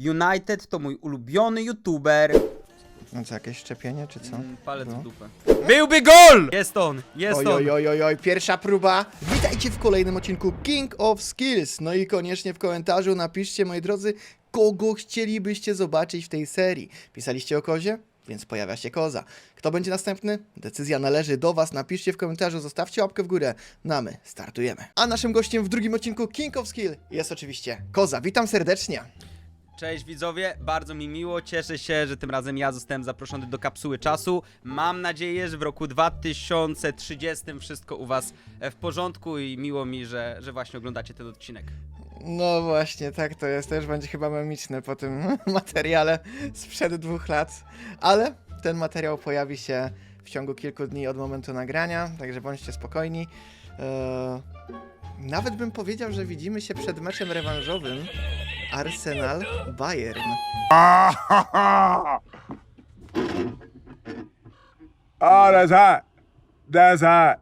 United to mój ulubiony youtuber. No co, jakieś szczepienie, czy co? Mm, palec No. w dupę. Byłby gol! Jest on, jest Oj, on. oj, oj, oj, oj, pierwsza próba. Witajcie w kolejnym odcinku King of Skills. No i koniecznie w komentarzu napiszcie, moi drodzy, kogo chcielibyście zobaczyć w tej serii. Pisaliście o kozie? Więc pojawia się koza. Kto będzie następny? Decyzja należy do Was. Napiszcie w komentarzu, zostawcie łapkę w górę. No a my startujemy. A naszym gościem w drugim odcinku King of Skill jest oczywiście koza. Witam serdecznie. Cześć widzowie, bardzo mi miło, cieszę się, że tym razem ja zostałem zaproszony do kapsuły czasu. Mam nadzieję, że w roku 2030 wszystko u was e, w porządku i miło mi, że, że właśnie oglądacie ten odcinek. No właśnie, tak to jest. Już będzie chyba memiczne po tym materiale sprzed dwóch lat. Ale ten materiał pojawi się w ciągu kilku dni od momentu nagrania, także bądźcie spokojni. Eee, nawet bym powiedział, że widzimy się przed meczem rewanżowym Arsenal-Bayern. Oh, that's hot. That's hot.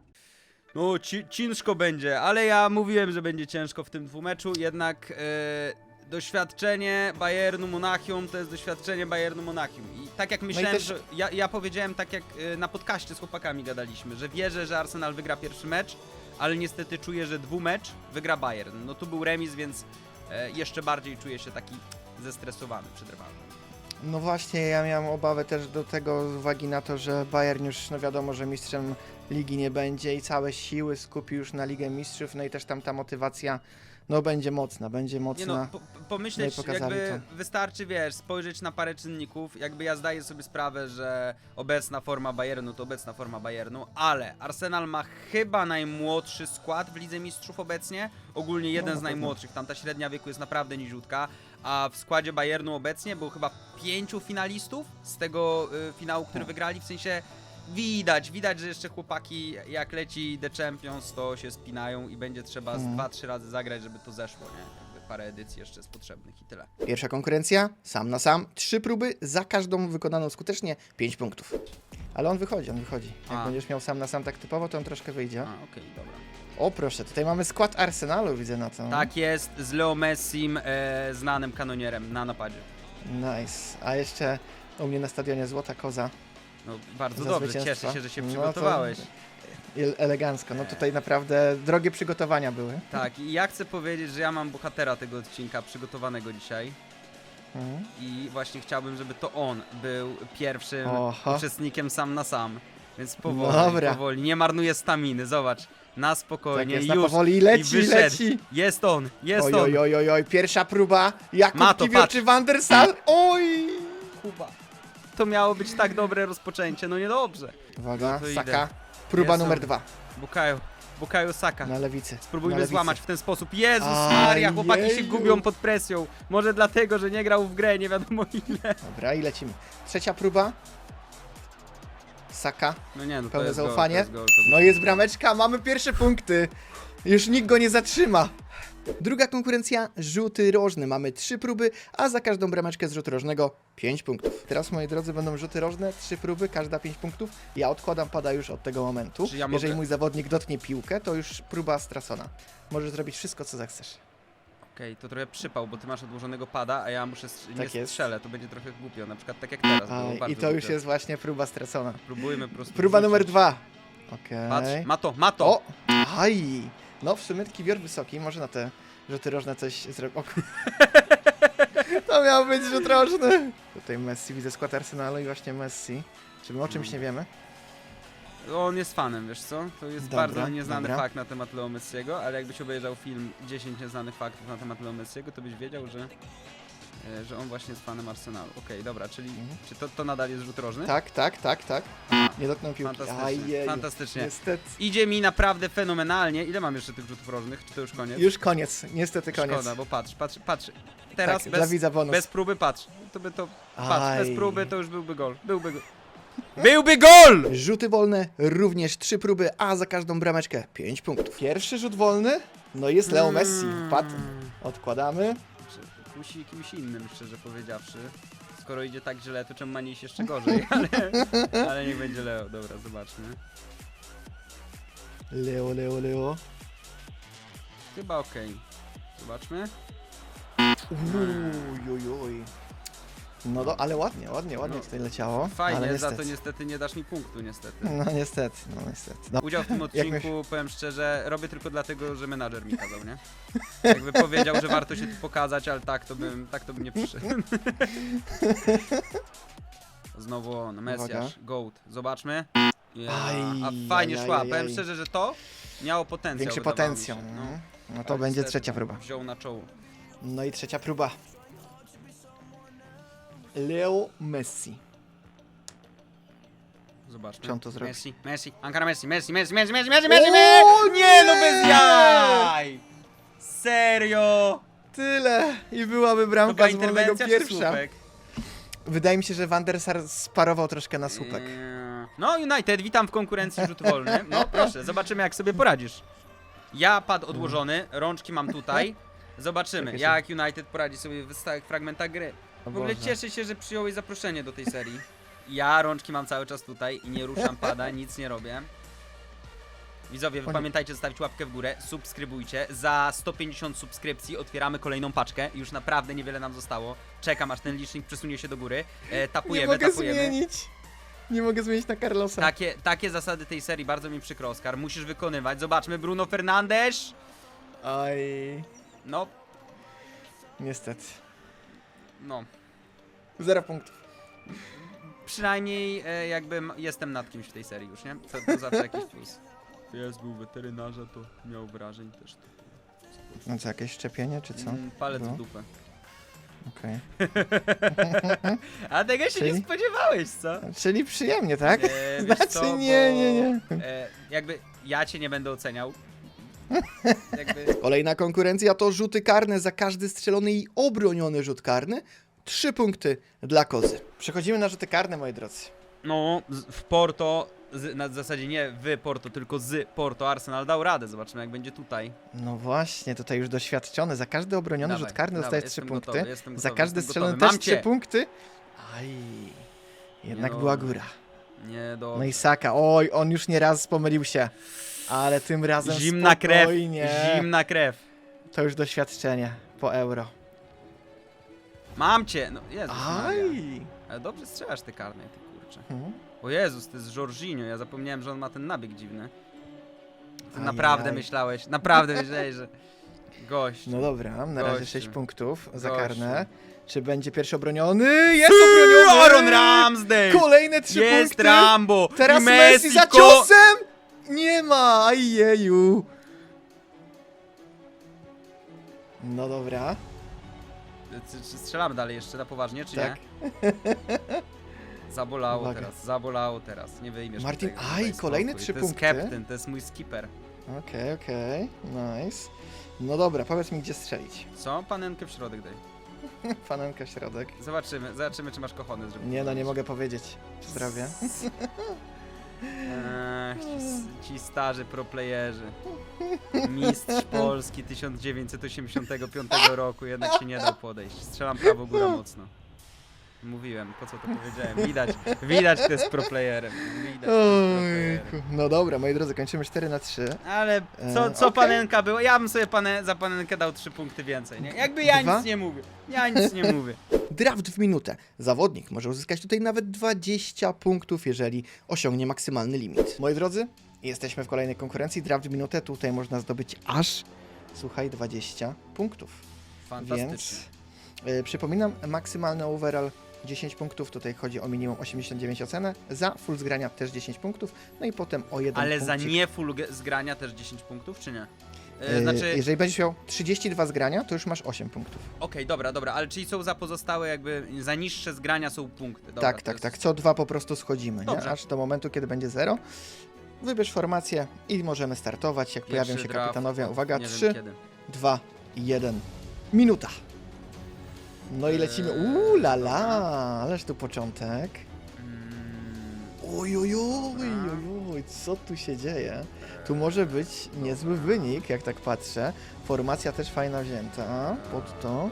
No, ci, ciężko będzie, ale ja mówiłem, że będzie ciężko w tym dwumeczu, jednak e, doświadczenie Bayernu Monachium to jest doświadczenie Bayernu Monachium. I tak jak myślałem, też- że ja, ja powiedziałem tak jak e, na podcaście z chłopakami gadaliśmy, że wierzę, że Arsenal wygra pierwszy mecz, ale niestety czuję, że dwumecz wygra Bayern. No tu był remis, więc jeszcze bardziej czuję się taki zestresowany przed. No właśnie, ja miałem obawę też do tego z uwagi na to, że Bayern już, no wiadomo, że mistrzem ligi nie będzie i całe siły skupi już na Ligę Mistrzów, no i też tam ta motywacja, no będzie mocna, będzie mocna. Nie no, po, po- pomyśleć, No jakby wystarczy, wiesz, spojrzeć na parę czynników, jakby ja zdaję sobie sprawę, że obecna forma Bayernu to obecna forma Bayernu, ale Arsenal ma chyba najmłodszy skład w Lidze Mistrzów obecnie, ogólnie jeden na z najmłodszych, tam ta średnia wieku jest naprawdę niziutka, a w składzie Bayernu obecnie było chyba pięciu finalistów z tego y, finału, który No. wygrali, w sensie widać, widać, że jeszcze chłopaki jak leci The Champions to się spinają i będzie trzeba z Mhm. dwa, trzy razy zagrać, żeby to zeszło, nie? Jakby parę edycji jeszcze jest potrzebnych i tyle. Pierwsza konkurencja, sam na sam, trzy próby, za każdą wykonaną skutecznie, 5 punktów. Ale on wychodzi, on wychodzi. Jak A. będziesz miał sam na sam tak typowo, to on troszkę wyjdzie. A, okej, dobra. O proszę, tutaj mamy skład Arsenalu, widzę na to. Tak jest, z Leo Messim, e, znanym kanonierem na napadzie. Nice. A jeszcze u mnie na stadionie Złota Koza. No bardzo Za dobrze, cieszę się, że się No to- przygotowałeś. El- Elegancko. No tutaj naprawdę drogie przygotowania były. Tak, i ja chcę powiedzieć, że ja mam bohatera tego odcinka przygotowanego dzisiaj Mhm. i właśnie chciałbym, żeby to on był pierwszym Oho. uczestnikiem sam na sam. Więc powoli, Dobra. powoli, nie marnuje staminy, zobacz. Na Tak spokojnie, jest, na już. powoli I leci, wyszedł. leci. Jest on, jest Oj, on. oj, oj, oj, oj, pierwsza próba. Jakub Kiwior czy Van der Sar? Oj! Kuba. To miało być tak dobre rozpoczęcie, no niedobrze. Uwaga, No to idę. Saka. Próba Jest numer dwa. Bukayo, Bukayo Saka. Na lewicy. na Spróbujmy lewicy. złamać w ten sposób. Jezus Aj, Maria, chłopaki się Jeju. gubią pod presją. Może dlatego, że nie grał w grę, nie wiadomo ile. Dobra, i lecimy. Trzecia próba. Saka. No nie, no Pełne zaufanie. goal, to No jest brameczka, mamy pierwsze punkty. Już nikt go nie zatrzyma. Druga konkurencja, rzuty rożne. Mamy trzy próby, a za każdą brameczkę z rzutu rożnego 5 punktów. Teraz, moi drodzy, będą rzuty rożne, trzy próby, każda 5 punktów. Ja odkładam pada już od tego momentu. Czy ja Jeżeli mój zawodnik dotknie piłkę, to już próba stracona. Możesz zrobić wszystko, co zechcesz. Okej, to trochę przypał, bo ty masz odłożonego pada, a ja muszę strz- Tak nie jest. strzelę, to będzie trochę głupio, na przykład tak jak teraz. było A, bardzo I to już głupio. jest właśnie próba stracona. Próbujmy po prostu Próba wrzucić. numer dwa. Okej. Patrz, ma to, ma to! O! Aj! No w sumie kiwior wysoki, może na te rzuty rożne coś zrobić. To miał być rzut rożny! Tutaj Messi, widzę skład Arsenalu i właśnie Messi. Czy my o czymś nie wiemy? On jest fanem, wiesz co? To jest Dobra, bardzo nieznany dobra. fakt na temat Leo Messiego, ale jakbyś obejrzał film 10 nieznanych faktów na temat Leo Messiego, to byś wiedział, że, e, że on właśnie jest fanem Arsenalu. Okej, dobra, czyli Mhm. czy to, to nadal jest rzut rożny? Tak, tak, tak, tak. Nie dotknął piłki. Fantastycznie, Ajej, fantastycznie. Niestety. Idzie mi naprawdę fenomenalnie. Ile mam jeszcze tych rzutów rożnych? Czy to już koniec? Już koniec, niestety koniec. Szkoda, bo patrz, patrz, patrz. Teraz tak, dla bez, widza bonus. bez próby patrz. To by to. Patrz, bez Aj. próby to już byłby gol. Byłby gol. Byłby gol! Rzuty wolne, również trzy próby, a za każdą brameczkę 5 punktów. Pierwszy rzut wolny, no jest Leo Messi. Wpadł. Odkładamy. Czy Musi kimś innym, szczerze powiedziawszy. Skoro idzie tak źle, to czemu ma nie iść jeszcze gorzej? Ale, ale niech będzie Leo. Dobra, zobaczmy. Leo, Leo, Leo. Chyba okej. Zobaczmy. Uj, uj, uj. No do, ale ładnie, ładnie, ładnie No, tutaj leciało. Fajnie, ale za to niestety. nie dasz mi punktu, niestety. No niestety, no niestety. No, Udział w tym odcinku, powiem szczerze, robię tylko dlatego, że menadżer mi kazał, nie? Jakby powiedział, że warto się tu pokazać, ale tak to bym, tak to bym nie przyszedł. Znowu on, Mesjasz, Goat. Zobaczmy. Ja. Aj, A fajnie aj, szła, aj, powiem aj. szczerze, że to miało potencjał. większy wydawało potencjał. Mi się. No, No. no to Ale będzie niestety trzecia próba. Wziął na czoło. No i trzecia próba. Leo Messi. Zobaczmy. Czy on to zrobi? Messi, Messi, Ankara Messi, Messi, Messi, Messi, Messi, Messi, Messi, O, Messi! Nie no, bez jaj! Serio! Tyle! I byłaby bramka z wolnego pierwsza. Wydaje mi się, że Van der Sar sparował troszkę na słupek. No United, witam w konkurencji rzut wolny. No proszę, zobaczymy jak sobie poradzisz. Ja pad odłożony, rączki mam tutaj. Zobaczymy jak United poradzi sobie w stałych fragmentach gry. W ogóle Boże. cieszę się, że przyjąłeś zaproszenie do tej serii. Ja rączki mam cały czas tutaj i nie ruszam pada, nic nie robię. Widzowie, wy nie. pamiętajcie zostawić łapkę w górę, subskrybujcie. Za 150 subskrypcji otwieramy kolejną paczkę. Już naprawdę niewiele nam zostało. Czekam aż ten licznik przesunie się do góry. E, Nie tapujemy, mogę tapujemy. zmienić. Nie mogę zmienić na Carlosa. Takie, takie zasady tej serii, bardzo mi przykro, Oskar. Musisz wykonywać. Zobaczmy, Bruno Fernandes. Oj, No, niestety. no. Zero punktów. Przynajmniej e, jakby m- jestem nad kimś w tej serii już, nie? To, to zawsze jakiś plus. Jest, był weterynarza, to miał wrażeń też. No co, jakieś szczepienie czy co? Mm, palec No. w dupę. Okej. A tego się Czyli? nie spodziewałeś, co? Czyli przyjemnie, tak? Nie, wiesz Znaczy co, nie, bo, nie, nie. E, jakby ja cię nie będę oceniał. Jakby Kolejna konkurencja to rzuty karne za każdy strzelony i obroniony rzut karny. Trzy punkty dla kozy. Przechodzimy na rzuty karne, moi drodzy. No, z- w Porto, z, na zasadzie nie w Porto, tylko z Porto Arsenal dał radę. Zobaczymy jak będzie tutaj. No właśnie, tutaj już doświadczony. Za każdy obroniony Dawaj, rzut karny dawaj, dostajesz trzy jestem punkty. gotowy, jestem za gotowy, każdy jestem strzelony gotowy. też Mam trzy cię. punkty. Aj, jednak No. była góra. Nie do. No i Saka, oj, on już nie raz pomylił się. Ale tym razem Zimna krew. spokojnie. Zimna krew. To już doświadczenie po euro. Mam cię. No Jezus Maria. Aj! Ale dobrze strzelasz te karne, ty kurczę. Mhm. O Jezus, to jest Jorginho. Ja zapomniałem, że on ma ten nabieg dziwny. Ty naprawdę myślałeś, naprawdę myślałeś, że. Gość. No dobra, na razie Gościu. 6 punktów za Gościu. karne. Czy będzie pierwszy obroniony? Jest obroniony! Aaron Ramsdale! Kolejne 3 Jest punkty! Rambo! Teraz I Messi za ko- ciosem! Nie ma! Ajeju! No dobra, Czy, czy strzelamy dalej jeszcze na poważnie, czy tak. nie? Zabolało Uwaga. teraz, zabolało teraz. Nie wyjmiesz mi Martin, tego, aj, spokój. trzy To jest punkty. captain, to jest mój skipper. Okej, okej, nice. No dobra, powiedz mi gdzie strzelić. Co? Panenkę w środek daj. Fanenka w środek. Zobaczymy, zobaczymy czy masz kochony, Nie no, nie mogę powiedzieć. Zdrowie. Ci, ci starzy proplayerzy. Mistrz Polski 1985 roku, jednak się nie dał podejść. Strzelam prawo góra mocno. Mówiłem, po co to powiedziałem. Widać, widać kto jest proplayerem. Widać, kto jest proplayerem. Ojku. No dobra, moi drodzy, kończymy 4 na 3. Ale co, E, co okej. panenka było? Ja bym sobie za panenkę dał 3 punkty więcej, nie? Jakby ja Dwa? nic nie mówię. Ja nic nie mówię. Draft w minutę. Zawodnik może uzyskać tutaj nawet 20 punktów, jeżeli osiągnie maksymalny limit. Moi drodzy, jesteśmy w kolejnej konkurencji. Draft w minutę. Tutaj można zdobyć aż, słuchaj, 20 punktów. Fantastycznie. Więc y, przypominam, maksymalny overall 10 punktów. Tutaj chodzi o minimum 89 ocenę. Za full zgrania też 10 punktów. No i potem o jeden Ale za punkcik. nie full zgrania też 10 punktów, czy nie? E, Y, Znaczy, okej, Jeżeli będziesz miał 32 zgrania, to już masz 8 punktów. dobra, dobra, ale czyli są za pozostałe jakby, za niższe zgrania są punkty. Dobra, tak, tak, jest- tak. Co dwa po prostu schodzimy, aż do momentu, kiedy będzie 0. Wybierz formację i możemy startować. Jak pojawią Pierwszy się draft, kapitanowie, uwaga, nie wiem 3, kiedy. 2, 1. Minuta. No i lecimy. Uuu, la la, ależ tu początek. Oj, oj, oj, oj, oj, co tu się dzieje? Tu może być niezły wynik, jak tak patrzę. Formacja też fajna wzięta pod to.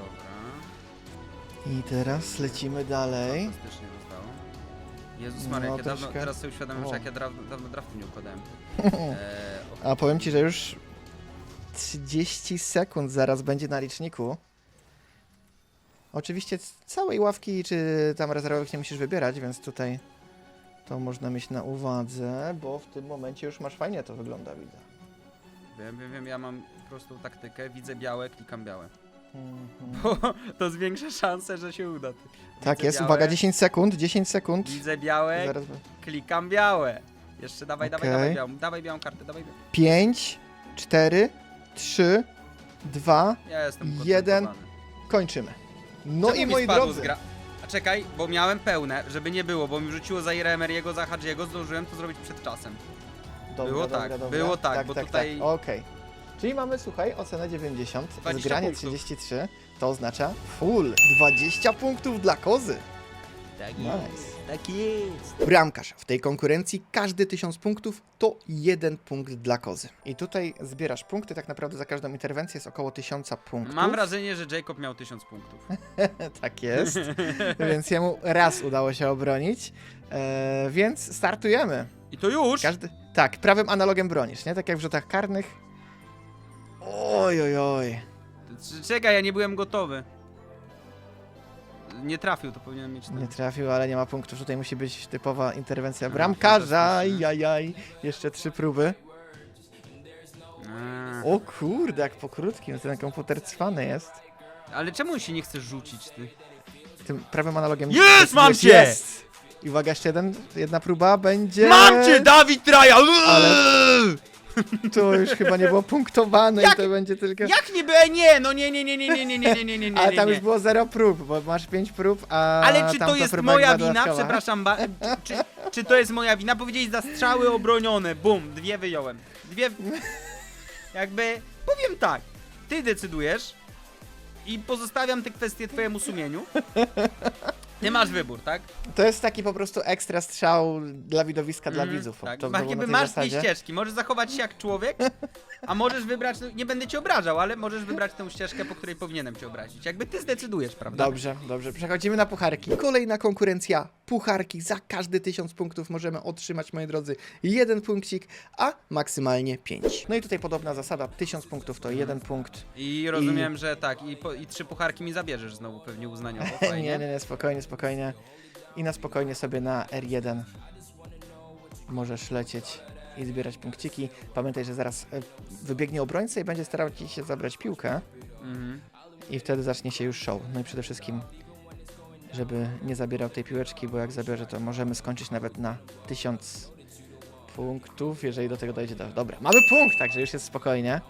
I teraz lecimy dalej. Fantastycznie zostało. Jezus Maria, No, jak ja dawno, troszkę. teraz sobie uświadamiam, O. że jak ja dawno, dawno draftu nie układałem. E, o, A powiem ci, że już 30 sekund zaraz będzie na liczniku. Oczywiście c- całej ławki czy tam rezerwowych nie musisz wybierać, więc tutaj to można mieć na uwadze, bo w tym momencie już masz fajnie to wygląda, widzę. Wiem, wiem, wiem, ja mam prostą taktykę, widzę białe, klikam białe. Mhm. Bo to zwiększa szanse, że się uda. Ty. Tak Widzę jest, białe, uwaga, 10 sekund, 10 sekund. Widzę białe, Zaraz. klikam białe. Jeszcze dawaj, dawaj, Okej. dawaj białą, dawaj białą kartę, dawaj białą. 5, 4, 3, 2, Ja jestem Jeden. koncentrowany. kończymy. No Czemu i mi moi spadło drodzy, z gra... A czekaj, bo miałem pełne, żeby nie było, bo mi rzuciło za Iremeriego, za Hadziego, zdążyłem to zrobić przed czasem. Dobra, Było tak, było tak, bo tak, tutaj- Tak. Okej. Czyli mamy, słuchaj, ocenę 90, 20 zgranie punktów. 33, to oznacza full, 20 punktów dla kozy. Tak Nice. tak jest. Bramkarz. W tej konkurencji każdy 1000 punktów to jeden punkt dla kozy. I tutaj zbierasz punkty, tak naprawdę za każdą interwencję jest około 1000 punktów. Mam wrażenie, że Jacob miał 1000 punktów. tak jest. więc jemu raz udało się obronić. E, więc startujemy. I to już? Każdy. Tak, prawym analogiem bronisz, nie? Tak jak w rzutach karnych. Oj, oj, oj. Czekaj, ja nie byłem gotowy. Nie trafił, to powinienem mieć ten. Nie trafił, ale nie ma punktów. Tutaj musi być typowa interwencja bramkarza. fantastycznie. Jajaj. Jeszcze trzy próby. O kurde, jak po krótkim. Ten komputer cwany jest. Ale czemu się nie chce rzucić, ty? Tym prawym analogiem. Jest, mam cię! Jest! I uwaga, jeszcze jeden, jedna próba będzie. Mam cię, Dawid Traja! Ale- To już chyba nie było punktowane Jak- i to będzie tylko. Jak nie by... Nie, no nie, nie, nie, nie, nie, nie, nie, nie, nie, nie, nie, Ale tam nie. już było zero prób, bo masz pięć prób, a. Ale czy to tamta jest próba moja była wina? dodatkowa. Przepraszam, ba... czy, czy to jest moja wina? Powiedzieli za strzały obronione. Bum, dwie wyjąłem. Dwie... Jakby... Powiem tak. Ty decydujesz i pozostawiam te kwestie twojemu sumieniu. Ty masz wybór, tak? To jest taki po prostu ekstra strzał dla widowiska, dla Mhm, widzów. Tak. To Ma, było na jakby tej masz zasadzie. ścieżki. Możesz zachować się jak człowiek, a możesz wybrać, no, nie będę cię obrażał, ale możesz wybrać tę ścieżkę, po której powinienem cię obrazić. Jakby ty zdecydujesz, prawda? Dobrze, dobrze. Przechodzimy na pucharki. Kolejna konkurencja. Pucharki. Za każdy tysiąc punktów możemy otrzymać, moi drodzy, jeden punkcik, a maksymalnie pięć. No i tutaj podobna zasada. Tysiąc punktów to jeden punkt. I rozumiem, że tak, i, po, i trzy pucharki mi zabierzesz znowu pewnie uznaniowo. Fajnie. nie, nie, nie, spokojnie, spokojnie. I na spokojnie sobie na R1 możesz lecieć i zbierać punkciki. Pamiętaj, że zaraz e, wybiegnie obrońca i będzie starał ci się zabrać piłkę. Mhm. I wtedy zacznie się już show. No i przede wszystkim, żeby nie zabierał tej piłeczki, bo jak zabierze, to możemy skończyć nawet na 1000 punktów, jeżeli do tego dojdzie. Do... Dobra, mamy punkt, także już jest spokojnie.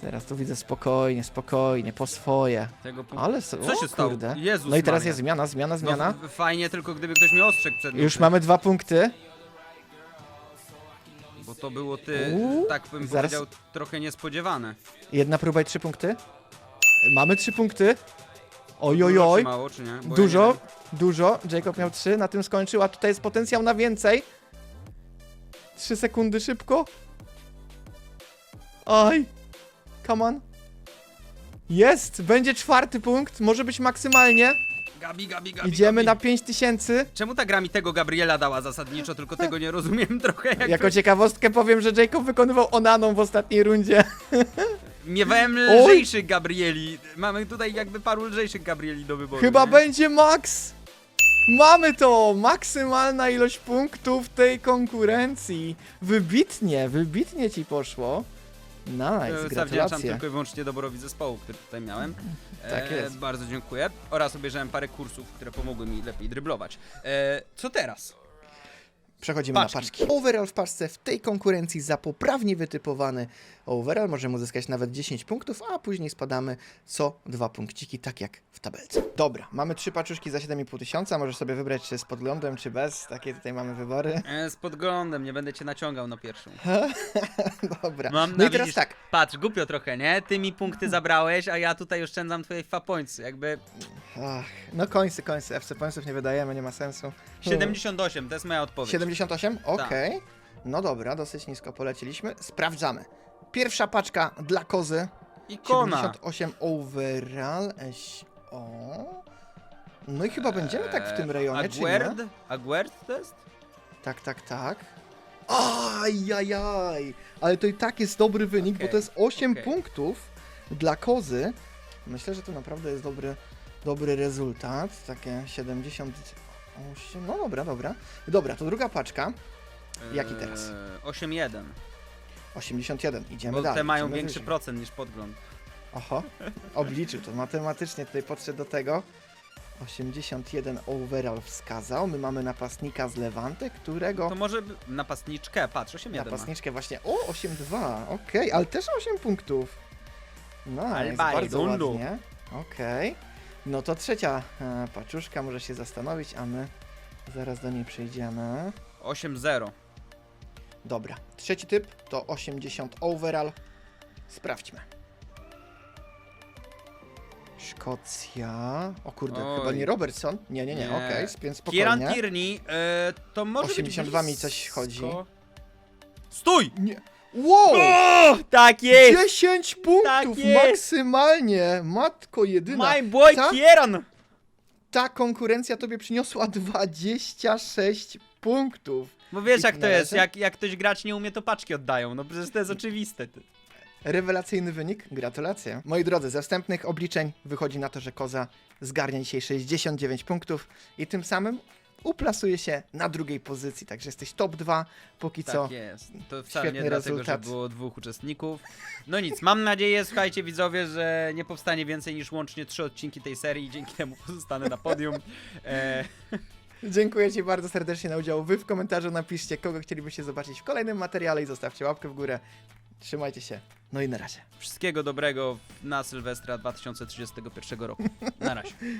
Teraz tu widzę spokojnie, spokojnie, po swoje. Tego punktu. Ale so... Co o, się stało? kurde. Jezus No i teraz Maria. jest zmiana, zmiana, zmiana. No, f- fajnie, tylko gdyby ktoś mi ostrzegł przed Już mamy dwa punkty. Bo to było ty, Uuu, tak bym zaraz- powiedział, trochę niespodziewane. Jedna próba i trzy punkty. Mamy trzy punkty. Oj, Dużo oj, czy oj. mało, czy nie? Bo ja Dużo, nie dużo. Jacob miał trzy, na tym skończył, a tutaj jest potencjał na więcej. Trzy sekundy szybko. Oj. Come on. Jest! Będzie czwarty punkt, może być maksymalnie. Gabi, Gabi, Gabi, Idziemy na Gabi. 5000. Czemu ta gra mi tego Gabriela dała zasadniczo, tylko tego nie rozumiem trochę jakby... Jako ciekawostkę powiem, że Jacob wykonywał Onaną w ostatniej rundzie. Miewałem lżejszych Gabrieli. Mamy tutaj jakby paru lżejszych Gabrieli do wyboru. Chyba nie? będzie max! Mamy to! Maksymalna ilość punktów tej konkurencji. Wybitnie, wybitnie ci poszło. Nice, E, Zawdzięczam gratulacje. tylko i wyłącznie doborowi zespołu, który tutaj miałem. Tak jest. Bardzo dziękuję. Oraz obejrzałem parę kursów, które pomogły mi lepiej dryblować. E, co teraz? Przechodzimy Paczki. na paczki. Overall w paczce w tej konkurencji za poprawnie wytypowany overall możemy uzyskać nawet 10 punktów, a później spadamy co dwa punkciki, tak jak w tabelce. Dobra, mamy trzy paczuszki za 7,5 tysiąca, możesz sobie wybrać czy z podglądem, czy bez, takie tutaj mamy wybory. E, z podglądem, nie będę cię naciągał na pierwszą. Dobra, Mam no na i teraz widzisz- tak, Patrz, głupio trochę, nie? Ty mi punkty zabrałeś, a ja tutaj oszczędzam twoje fapońcy. Jakby Ach, no końcy, końcy, FC Pointsów nie wydajemy, nie ma sensu. 78, to jest moja odpowiedź. 78? Okej. No dobra, dosyć nisko poleciliśmy. Sprawdzamy. Pierwsza paczka dla kozy. Ikona. 78 overall. SO. No i chyba będziemy tak w tym rejonie, czy nie? Aguerd? Aguerd to jest? Tak, tak, tak. Ajajaj! Ale to i tak jest dobry wynik, bo to jest 8 okej. punktów dla kozy. Myślę, że to naprawdę jest dobry, dobry rezultat. Takie 78. No dobra, dobra. Dobra, to druga paczka. Jaki teraz? Eee, 8-1. 81. Idziemy Bo dalej. te mają idziemy większy wyżej. procent niż podgląd. Oho, obliczył to matematycznie tutaj podszedł do tego. 81 overall wskazał. My mamy napastnika z Lewanty, którego. To może napastniczkę, patrz, 8-1 ma. Napastniczkę właśnie. O, 8-2. Okej, ale też 8 punktów. No, Ale jest baj, bardzo dundu. ładnie. Okej. No to trzecia e, paczuszka może się zastanowić, a my zaraz do niej przejdziemy. 8-0. Dobra, trzeci typ to 80 overall. Sprawdźmy. Szkocja. O kurde, Oj. chyba nie Robertson. Nie, nie, nie, Nie. okej, więc Kieran spokojnie. Tierney, e, to może 82 być mi coś chodzi. Stój! Nie. Wow! O, tak jest! 10 punktów Tak jest! maksymalnie! Matko jedyna. My boy Ta- Kieran! Ta konkurencja tobie przyniosła 26 punktów. Bo wiesz jak to jest, jak, jak ktoś grać nie umie, to paczki oddają. No przecież to jest oczywiste. ty. Rewelacyjny wynik, gratulacje. Moi drodzy, ze wstępnych obliczeń wychodzi na to, że Koza zgarnia dzisiaj 69 punktów i tym samym uplasuje się na drugiej pozycji, także jesteś top 2 póki co. Tak jest. To wcale nie dlatego, rezultat. że było dwóch uczestników. No nic, mam nadzieję, słuchajcie widzowie, że nie powstanie więcej niż łącznie trzy odcinki tej serii i dzięki temu pozostanę na podium. E, Dziękuję Ci bardzo serdecznie na udział. Wy w komentarzu napiszcie, kogo chcielibyście zobaczyć w kolejnym materiale i zostawcie łapkę w górę. Trzymajcie się. No i na razie. wszystkiego dobrego na Sylwestra 2031 roku. Na razie.